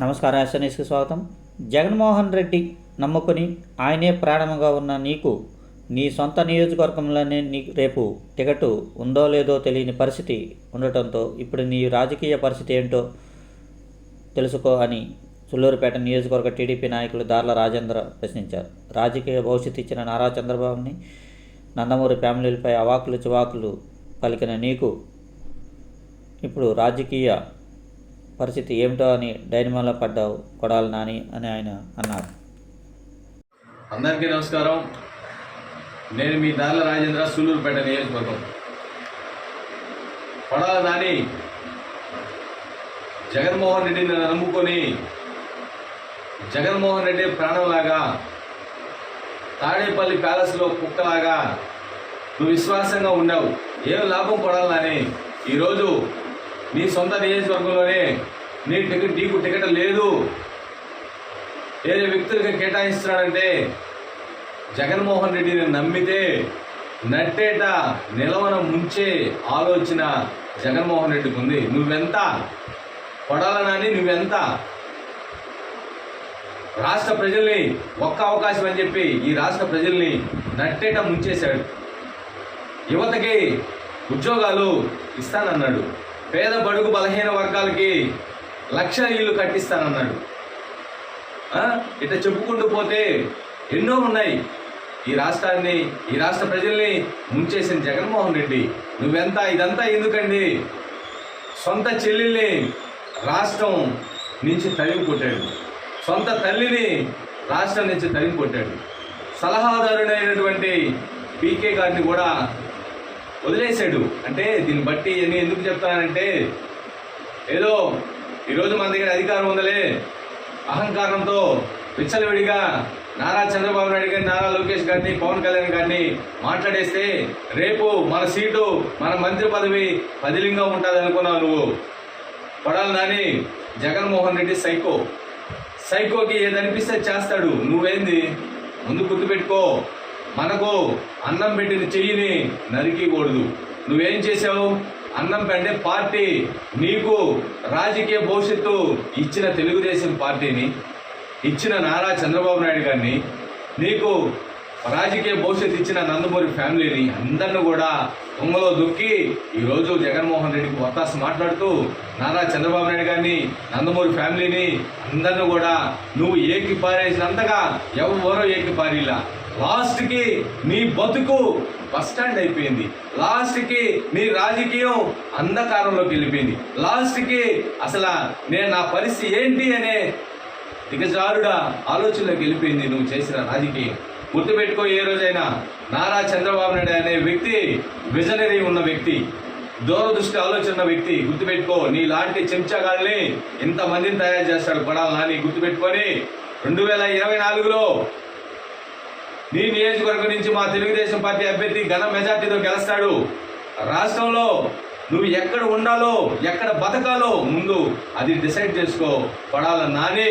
నమస్కారం ఎస్ఎన్ఎస్కి స్వాగతం. జగన్మోహన్ రెడ్డి నమ్ముకొని ఆయనే ప్రాణముగా ఉన్న నీకు నీ సొంత నియోజకవర్గంలోనే నీ రేపు టికెట్ ఉందో లేదో తెలియని పరిస్థితి ఉండటంతో ఇప్పుడు నీ రాజకీయ పరిస్థితి ఏంటో తెలుసుకో అని సుల్లూరుపేట నియోజకవర్గ టీడీపీ నాయకులు దార్ల రాజేంద్ర ప్రశ్నించారు. రాజకీయ భవిష్యత్తు ఇచ్చిన నారా చంద్రబాబుని నందమూరి ఫ్యామిలీలపై అవాకులు చివాకులు పలికిన నీకు ఇప్పుడు రాజకీయ పరిస్థితి ఏమిటో అని డైనమాలో పడ్డావు కొడాలి నాని అని ఆయన అన్నారు అందరికీ నమస్కారం. నేను మీ దార్ల రాజేంద్ర సూలూరుపేట నియోజకవర్గం. పడాల నాని జగన్మోహన్ రెడ్డిని నమ్ముకొని జగన్మోహన్ రెడ్డి ప్రాణంలాగా తాడేపల్లి ప్యాలెస్లో కుక్కలాగా నువ్వు విశ్వాసంగా ఉన్నావు. ఏం లాభం పడాలని ఈరోజు నీ సొంత నియోజకవర్గంలోనే నీ టికెట్ నీకు టికెట్ లేదు. వేరే వ్యక్తులకి కేటాయిస్తున్నాడంటే జగన్మోహన్ రెడ్డిని నమ్మితే నట్టేట నిలవన ముంచే ఆలోచన జగన్మోహన్ రెడ్డికి ఉంది. నువ్వెంత కొడాలనని నువ్వెంత రాష్ట్ర ప్రజల్ని ఒక్క అవకాశం అని చెప్పి ఈ రాష్ట్ర ప్రజల్ని నట్టేట ముంచేశాడు. యువతకి ఉద్యోగాలు ఇస్తానన్నాడు. పేద బడుగు బలహీన వర్గాలకి లక్ష ఇల్లు కట్టిస్తానన్నాడు. ఇట్లా చెప్పుకుంటూ పోతే ఎన్నో ఉన్నాయి. ఈ రాష్ట్రాన్ని ఈ రాష్ట్ర ప్రజల్ని ముంచేసిన జగన్మోహన్ రెడ్డి. నువ్వెంత ఇదంతా ఎందుకండి? సొంత చెల్లెల్ని రాష్ట్రం నుంచి తరిమి కొట్టాడు. సొంత తల్లిని రాష్ట్రం నుంచి తరిమి కొట్టాడు. సలహాదారుడైనటువంటి పీకే గారిని కూడా వదిలేశాడు. అంటే దీన్ని బట్టి నేను ఎందుకు చెప్తానంటే ఏదో ఈరోజు మన దగ్గర అధికారం ఉందలే. అహంకారంతో విచ్చలవిడిగా నారా చంద్రబాబు నాయుడు గారిని నారా లోకేష్ గారిని పవన్ కళ్యాణ్ గారిని మాట్లాడేస్తే రేపు మన సీటు మన మంత్రి పదవి పదిలింగా ఉంటుంది అనుకున్నావు నువ్వు. పడాలి నాని జగన్మోహన్ రెడ్డి సైకో. సైకోకి ఏదనిపిస్తే చేస్తాడు. నువ్వేంది? ముందు గుర్తుపెట్టుకో. మనకు అన్నం పెట్టిన చెయ్యిని నరికీకూడదు. నువ్వేం చేసావు అన్నం పెట్టే పార్టీ నీకు రాజకీయ భవిష్యత్తు ఇచ్చిన తెలుగుదేశం పార్టీని ఇచ్చిన నారా చంద్రబాబు నాయుడు గారిని నీకు రాజకీయ భవిష్యత్తు ఇచ్చిన నందమూరి ఫ్యామిలీని అందరిని కూడా తుంగలో దుక్కి ఈరోజు జగన్మోహన్ రెడ్డికి వత్తాస మాట్లాడుతూ నారా చంద్రబాబు నాయుడు గారిని నందమూరి ఫ్యామిలీని అందరిని కూడా నువ్వు ఏకి పారేసినంతగా ఎవరో ఏకి పారిలా లాస్ట్కి నీ బతుకు బస్ స్టాండ్ అయిపోయింది. లాస్ట్కి నీ రాజకీయం అంధకారంలోకి వెళ్ళిపోయింది. లాస్ట్కి అసలు నేను నా పరిస్థితి ఏంటి అనే దిగజారుడా ఆలోచనలోకి వెళ్ళిపోయింది నువ్వు చేసిన రాజకీయం. గుర్తుపెట్టుకో ఏ రోజైనా నారా చంద్రబాబు నాయుడు అనే వ్యక్తి విజనరీ ఉన్న వ్యక్తి దూరదృష్టి ఆలోచన వ్యక్తి గుర్తుపెట్టుకో నీ లాంటి చెంచాగాల్ని ఇంతమందిని తయారు చేస్తాడు పడాలని గుర్తుపెట్టుకొని రెండు వేల ఇరవై నాలుగులో నీ నియోజకవర్గం నుంచి మా తెలుగుదేశం పార్టీ అభ్యర్థి ఘన మెజార్టీతో గెలుస్తాడు. రాష్ట్రంలో నువ్వు ఎక్కడ ఉండాలో ఎక్కడ బతకాలో ముందు అది డిసైడ్ చేసుకో. పడాల నాని